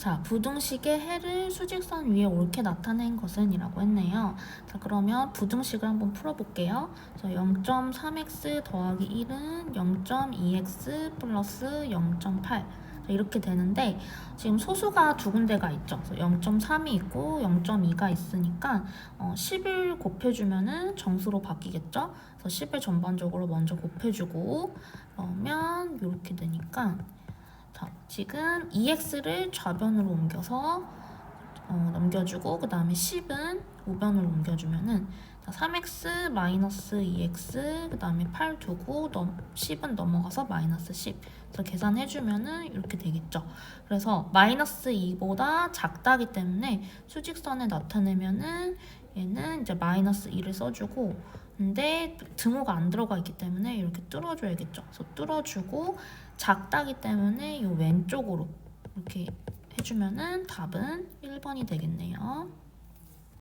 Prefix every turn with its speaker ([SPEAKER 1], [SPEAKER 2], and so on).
[SPEAKER 1] 자, 부등식의 해를 수직선 위에 옳게 나타낸 것은 이라고 했네요. 자, 그러면 부등식을 한번 풀어볼게요. 자, 0.3x 더하기 1은 0.2x 플러스 0.8. 자, 이렇게 되는데 지금 소수가 두 군데가 있죠. 0.3이 있고 0.2가 있으니까 어, 10을 곱해주면은 정수로 바뀌겠죠. 그래서 10을 전반적으로 먼저 곱해주고 그러면 이렇게 되니까 자, 지금 2x를 좌변으로 옮겨서 어, 넘겨주고 그 다음에 10은 우변으로 옮겨주면은 자, 3x 마이너스 2x 그 다음에 8 두고 넘, 10은 넘어가서 마이너스 10 그래서 계산해주면은 이렇게 되겠죠. 그래서 마이너스 2보다 작다기 때문에 수직선에 나타내면은 얘는 이제 마이너스 2를 써주고 근데 등호가 안 들어가 있기 때문에 이렇게 뚫어줘야겠죠. 그래서 뚫어주고 작다기 때문에 이 왼쪽으로 이렇게 해주면은 답은 1번이 되겠네요.